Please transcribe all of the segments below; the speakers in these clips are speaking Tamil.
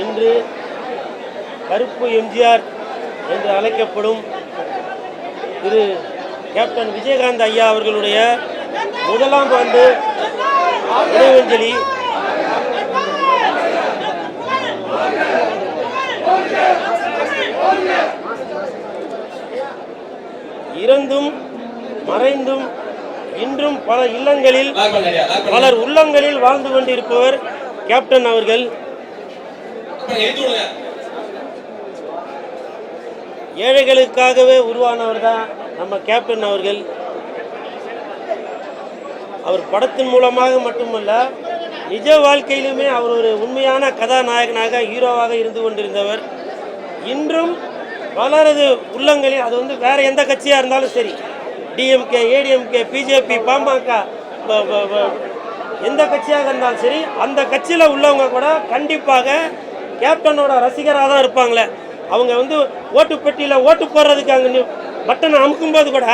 இன்று கருப்பு எம்ஜிஆர் என்று அழைக்கப்படும் திரு கேப்டன் விஜயகாந்த் ஐயா அவர்களுடைய முதலாம் ஆண்டு நினைவஞ்சலி மறைந்தும் இன்றும் பல இல்லங்களில் பலர் உள்ளங்களில் வாழ்ந்து கொண்டிருப்பவர் கேப்டன் அவர்கள். ஏழைகளுக்காகவே உருவானவர் தான் நம்ம கேப்டன் அவர்கள். அவர் படத்தின் மூலமாக மட்டுமல்ல நிஜ வாழ்க்கையிலுமே அவர் ஒரு உண்மையான கதாநாயகனாக ஹீரோவாக இருந்து கொண்டிருந்தவர். இன்றும் பலரது உள்ளங்களில் அது வந்து வேற எந்த கட்சியாக இருந்தாலும் சரி டிஎம்கே ஏடிஎம்கே பிஜேபி பாமக ப- ப- எந்த கட்சியாக இருந்தாலும் சரி அந்த கட்சியில் உள்ளவங்க கூட கண்டிப்பாக கேப்டனோட ரசிகராக தான் இருப்பாங்களே. அவங்க வந்து ஓட்டு பெட்டியில் ஓட்டு போடுறதுக்கு அங்கே பட்டனை அமுக்கும்போது கூட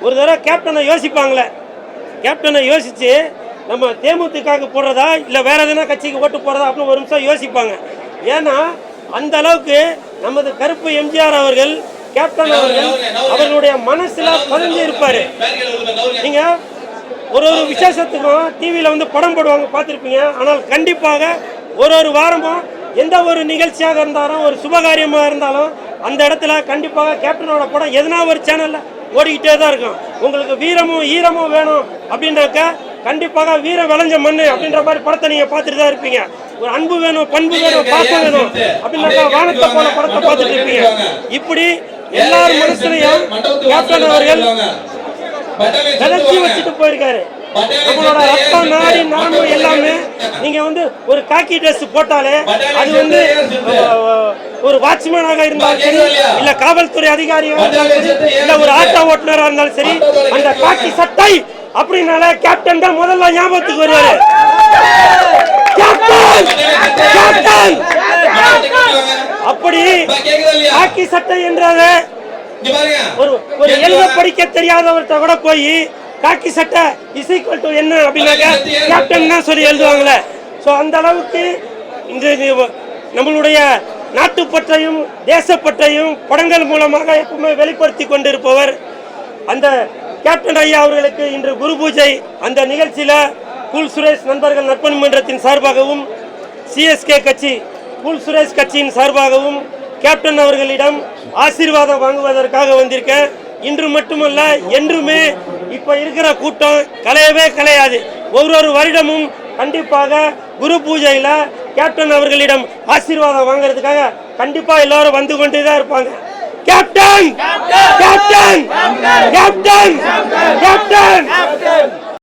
ஒரு தடவை கேப்டனை யோசிப்பாங்களே. கேப்டனை யோசித்து நம்ம தேமுதிகவுக்கு போடுறதா இல்லை வேறு எதுனா கட்சிக்கு ஓட்டு போடுறதா அப்படின்னு ஒரு நிமிஷம் யோசிப்பாங்க. ஏன்னா அந்த அளவுக்கு நமது கருப்பு எம்ஜிஆர் அவர்கள் கேப்டன் அவர்கள் அவர்களுடைய மனசுல பதிஞ்சு இருப்பாரு. நீங்க ஒரு ஒரு விசேஷத்துக்கும் டிவியில் வந்து படம் போடுவாங்க பார்த்துருப்பீங்க. ஆனால் கண்டிப்பாக ஒரு ஒரு வாரமும் எந்த ஒரு நிகழ்ச்சியாக இருந்தாலும் ஒரு சுபகாரியமாக இருந்தாலும் அந்த இடத்துல கண்டிப்பாக கேப்டனோட படம் எதனா ஒரு சேனலில் ஓடிக்கிட்டே தான் இருக்கும். உங்களுக்கு வீரமும் ஈரமும் வேணும் அப்படின்னாக்க கண்டிப்பாக வீரம் விளைஞ்ச மண் அப்படின்ற மாதிரி படத்தை நீங்கள் பார்த்துட்டு தான் இருப்பீங்க. ஒரு அன்பு வேணும் பண்பு வேணும் பாசம் வேணும் அப்படின்னாக்கா வானத்தை போன படத்தை பார்த்துட்டு இருப்பீங்க. இப்படி எல்லார் மனசுலையும் கேப்டன் அவர்கள் விதைச்சி வச்சுட்டு போயிருக்காரு. நம்மளோட ரத்தம் நாடி நரம்பு எல்லாமே நீங்க வந்து ஒரு காக்கி ட்ரெஸ் போட்டாலே அது வந்து ஒரு வாட்ச்மேனாக இருந்தாலும் சரி இல்ல காவல்துறை அதிகாரியாக இருந்தாலும் சரி இல்ல ஒரு ஆட்டோ ஓட்டுநராக இருந்தாலும் சரி அந்த காக்கி சட்டை அப்படின்னால கேப்டன் தான் முதல்ல ஞாபகத்துக்கு வருவாரு. கேப்டன் கேப்டன் அப்படி ஹாக்கி சட்டை என்றாத ஒரு ஒரு எழுத படிக்க தெரியாதவர்கிட்ட கூட போய் காக்கி சட்டை இஸ் ஈக்குவல் டு என்ன அப்படின்னாக்க கேப்டன் தான் சொல்லி எழுதுவாங்களே ஸோ அந்த அளவுக்கு இந்த இது நம்மளுடைய நாட்டுப்பற்றையும் தேசப்பற்றையும் படங்கள் மூலமாக எப்பவுமே வெளிப்படுத்தி கொண்டிருப்பவர் அந்த கேப்டன் ஐயா அவர்களுக்கு இன்று குரு பூஜை. அந்த நிகழ்ச்சியில் குல் சுரேஷ் நண்பர்கள் நற்பணி மன்றத்தின் சார்பாகவும் சிஎஸ்கே கட்சி குல் சுரேஷ் கட்சியின் சார்பாகவும் கேப்டன் அவர்களிடம் ஆசீர்வாதம் வாங்குவதற்காக வந்திருக்கேன் இன்று மட்டுமல்ல என்றுமே இப்போ இருக்கிற கூட்டம் கலையவே கலையாது ஒவ்வொரு வருடமும் கண்டிப்பாக குரு பூஜையில் கேப்டன் அவர்களிடம் ஆசீர்வாதம் வாங்குறதுக்காக கண்டிப்பாக எல்லோரும் வந்து கொண்டே தான் இருப்பாங்க. Captain captain captain captain